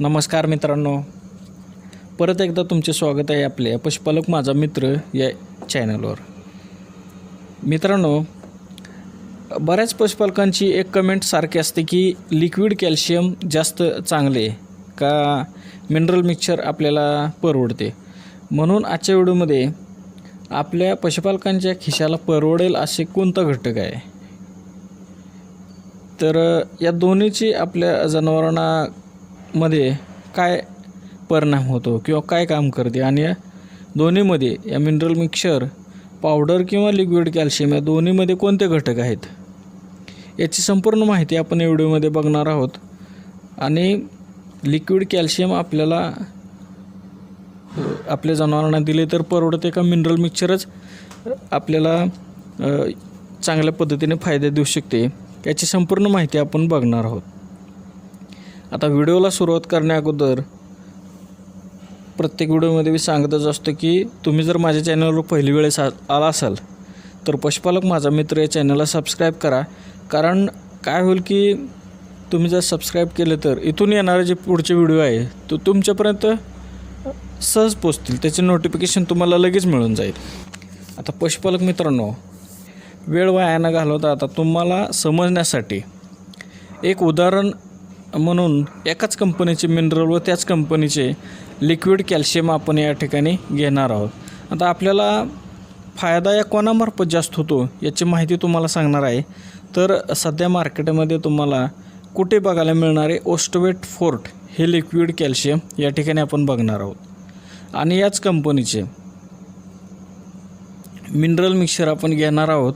नमस्कार मित्रांनो. परत एकदा तुमचे स्वागत आहे आपले. पशुपालक माझा मित्र या चॅनलवर मित्रांनो बऱ्याच पशुपालकांची एक कमेंट सारखी असते की लिक्विड कॅल्शियम जास्त चांगले का मिनरल मिक्सचर आपल्याला परवडते. म्हणून आजच्या व्हिडिओमध्ये आपल्या पशुपालकांच्या खिशाला परवडेल असे कोणता घटक आहे? तर या दोन्हीची आपल्या जनावरांना मध्ये काय परिणाम होतो किंवा काय काम करते? आणि या दोन्हीमध्ये या मिनरल मिक्सचर पावडर किंवा लिक्विड कॅल्शियम या दोन्हीमध्ये कोणते घटक आहेत? याची संपूर्ण माहिती आपण या व्हिडिओमध्ये बघणार आहोत. आणि लिक्विड कॅल्शियम आपल्याला आपल्या जनावरांना दिले तर परवडते का मिनरल मिक्सचरच आपल्याला चांगल्या पद्धतीने फायदे देऊ शकते. याची संपूर्ण माहिती आपण बघणार आहोत. आता व्हिडिओला सुरुवात करण्याअगोदर प्रत्येक व्हिडिओमध्ये मी सांगतच असतो की तुम्ही जर माझ्या चॅनलवर पहिली वेळेस आला असाल तर पशुपालक माझा मित्र या चॅनलला सबस्क्राईब करा. कारण काय होईल की तुम्ही जर सबस्क्राईब केलं तर इथून येणारे जे पुढचे व्हिडिओ आहे तो तुमच्यापर्यंत सहज पोचतील त्याचे नोटिफिकेशन तुम्हाला लगेच मिळून जाईल. आता पशुपालक मित्रांनो वेळ वायानं घालवता आता तुम्हाला समजण्यासाठी एक उदाहरण म्हणून एकाच कंपनीचे मिनरल व त्याच कंपनीचे लिक्विड कॅल्शियम आपण या ठिकाणी घेणार आहोत. आता आपल्याला फायदा या कोणामार्फत जास्त होतो याची माहिती तुम्हाला सांगणार आहे. तर सध्या मार्केटमध्ये तुम्हाला कुठे बघायला मिळणारे ओस्टवेट फोर्ट हे लिक्विड कॅल्शियम या ठिकाणी आपण बघणार आहोत. आणि याच कंपनीचे मिनरल मिक्सर आपण घेणार आहोत.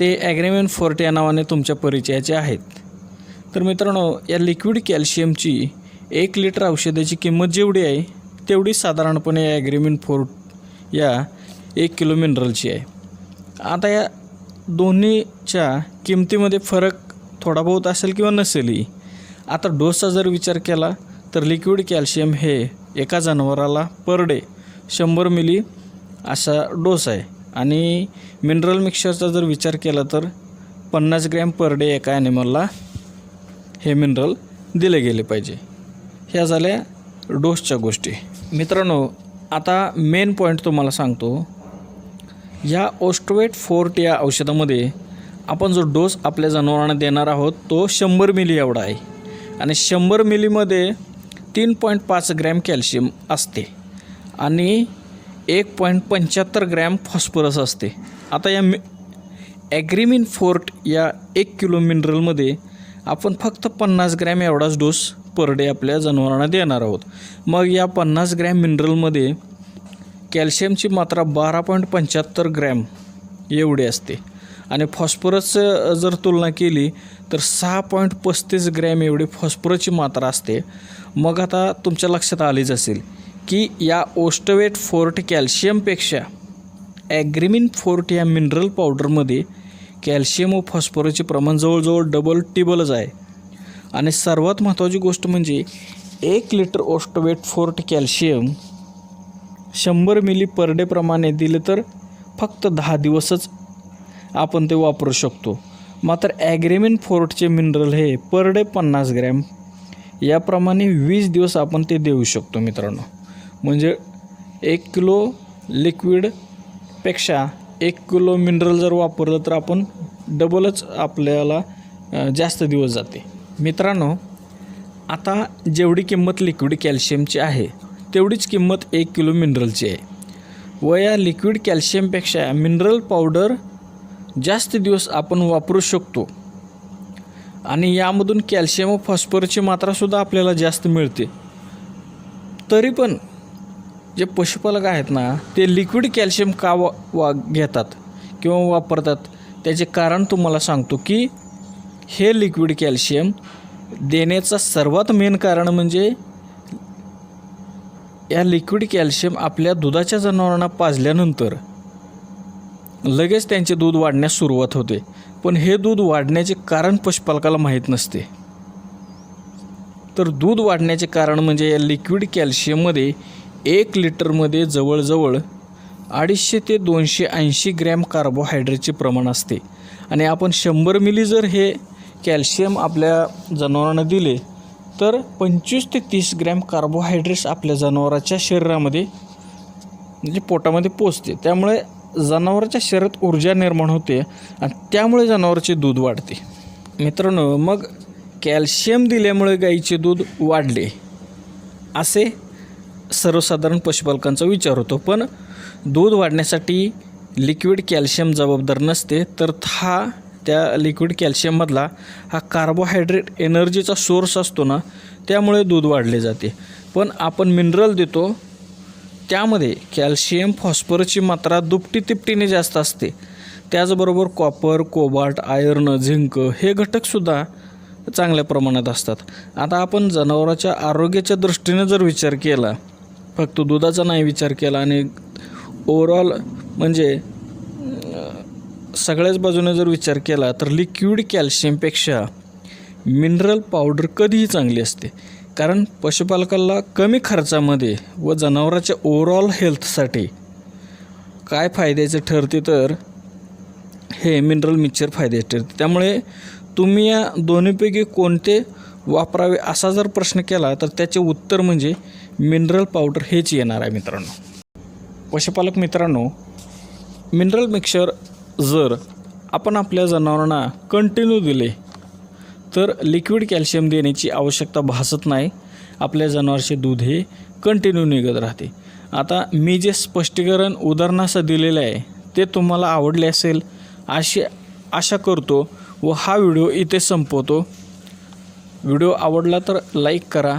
ते ॲग्रेमेन फोर्ट या नावाने तुमच्या परिचयाचे आहेत. तर मित्रांनो या लिक्विड कॅल्शियमची एक लिटर औषधाची किंमत जेवढी आहे तेवढी साधारणपणे या ॲग्रीमिन फोर्ट या एक किलो मिनरलची आहे. आता या दोन्हीच्या किमतीमध्ये फरक थोडा बहुत असेल किंवा नसेलही आता डोसचा जर विचार केला तर लिक्विड कॅल्शियम हे एका जनावराला पर डे शंभर मिली असा डोस आहे. आणि मिनरल मिक्सरचा जर विचार केला तर पन्नास ग्रॅम पर डे एका ॲनिमलला हे मिनरल दिले गेले पाहिजे. ह्या झाल्या डोसच्या गोष्टी. मित्रांनो आता मेन पॉईंट तुम्हाला सांगतो. या ओस्टोवेट फोर्ट या औषधामध्ये आपण जो डोस आपल्या जनावरांना देणार आहोत तो शंभर मिली एवढा आहे. आणि शंभर मिलीमध्ये तीन पॉईंट पाच ग्रॅम कॅल्शियम असते. आणि एक पॉईंट पंच्याहत्तर ग्रॅम फॉस्फरस असते. आता या मि ॲग्रीमिन फोर्ट या एक किलो मिनरलमध्ये आपण फक्त पन्नास ग्रॅम एवढाच डोस पर डे आपल्या जनावरांना देणार आहोत. मग या पन्नास ग्रॅम मिनरलमध्ये कॅल्शियमची मात्रा बारा पॉईंट पंच्याहत्तर ग्रॅम एवढी असते. आणि फॉस्फरस जर तुलना केली तर सहा पॉईंट पस्तीस ग्रॅम एवढी फॉस्फरसची मात्रा असते. मग आता तुमच्या लक्षात आलीच असेल की या ओस्टवेट फोर्ट कॅल्शियमपेक्षा ॲग्रिमिन फोर्ट या मिनरल पावडरमध्ये कॅल्शियम व फॉस्फरसचे प्रमाण जवळजवळ डबल टिबलच आहे. आणि सर्वात महत्त्वाची गोष्ट म्हणजे एक लिटर ओस्टवेट फोर्ट कॅल्शियम शंभर मिली पर डे प्रमाणे दिलं तर फक्त दहा दिवसच आपण ते वापरू शकतो. मात्र ॲग्रेमिन फोर्टचे मिनरल हे पर डे पन्नास ग्रॅम याप्रमाणे वीस दिवस आपण ते देऊ शकतो मित्रांनो. म्हणजे एक किलो लिक्विडपेक्षा एक किलो मिनरल जर वापरलं तर आपण डबलच आपल्याला जास्त दिवस जाते. मित्रांनो आता जेवढी किंमत लिक्विड कॅल्शियमची आहे तेवढीच किंमत एक किलो मिनरलची आहे. व या लिक्विड कॅल्शियमपेक्षा मिनरल पावडर जास्त दिवस आपण वापरू शकतो. आणि यामधून कॅल्शियम व फॉस्फरसची मात्रासुद्धा आपल्याला जास्त मिळते. तरी पण जे पशुपालक आहेत ना ते लिक्विड कॅल्शियम का वा वा घेतात किंवा वापरतात त्याचे कारण तुम्हाला सांगतो की हे लिक्विड कॅल्शियम देण्याचं सर्वात मेन कारण म्हणजे या लिक्विड कॅल्शियम आपल्या दुधाच्या जनावरांना पाजल्यानंतर लगेच त्यांचे दूध वाढण्यास सुरुवात होते. पण हे दूध वाढण्याचे कारण पशुपालकाला माहीत नसते. तर दूध वाढण्याचे कारण म्हणजे या लिक्विड कॅल्शियममध्ये एक लिटरमध्ये जवळजवळ अडीचशे ते दोनशे ऐंशी ग्रॅम कार्बोहायड्रेटचे प्रमाण असते. आणि आपण शंभर मिली जर हे कॅल्शियम आपल्या जनावरांना दिले तर पंचवीस ते तीस ग्रॅम कार्बोहायड्रेट्स आपल्या जनावराच्या शरीरामध्ये म्हणजे पोटामध्ये पोचते. त्यामुळे जनावराच्या शरीरात ऊर्जा निर्माण होते आणि त्यामुळे जनावराचे दूध वाढते. मित्रांनो मग कॅल्शियम दिल्यामुळे गाईचे दूध वाढले. असे सर्वसाधारण पशुपालकांचा विचार होतो पण दूध वाढण्यासाठी लिक्विड कॅल्शियम जबाबदार नसते तर हा त्या लिक्विड कॅल्शियममधला हा कार्बोहायड्रेट एनर्जीचा सोर्स असतो ना त्यामुळे दूध वाढले जाते. पण आपण मिनरल देतो त्यामध्ये कॅल्शियम फॉस्फरसची मात्रा दुपटी तिपटीने जास्त असते. त्याचबरोबर कॉपर कोबाल्ट आयर्न झिंक हे घटकसुद्धा चांगल्या प्रमाणात असतात. आता आपण जनावराच्या आरोग्याच्या दृष्टीने जर विचार केला फक्त दुधाचा नाही विचार केला आणि ओवरऑल म्हणजे सगळ्याच बाजूने जर विचार केला तर लिक्विड कॅल्शियमपेक्षा मिनरल पावडर कधीही चांगली असते. कारण पशुपालकाला कमी खर्चामध्ये व जनावराच्या ओवरऑल हेल्थसाठी काय फायद्याचे ठरते तर हे मिनरल मिक्सचर फायद्याचे ठरते. त्यामुळे तुम्ही या दोन्हीपैकी कोणते वापरावे असा जर प्रश्न केला तर त्याचे उत्तर म्हणजे मिनरल पावडर हेच येणार आहे मित्रांनो. पशुपालक मित्रांनो मिनरल मिक्सर जर आपण आपल्या जनावरांना कंटिन्यू दिले तर लिक्विड कॅल्शियम देण्याची आवश्यकता भासत नाही. आपल्या जनावरचे दूध हे कंटिन्यू निघत राहते. आता मी जे स्पष्टीकरण उदाहरणासह दिलेलं आहे ते तुम्हाला आवडले असेल अशी आशा करतो व हा व्हिडिओ इथे संपवतो. व्हिडिओ आवडला तर लाईक करा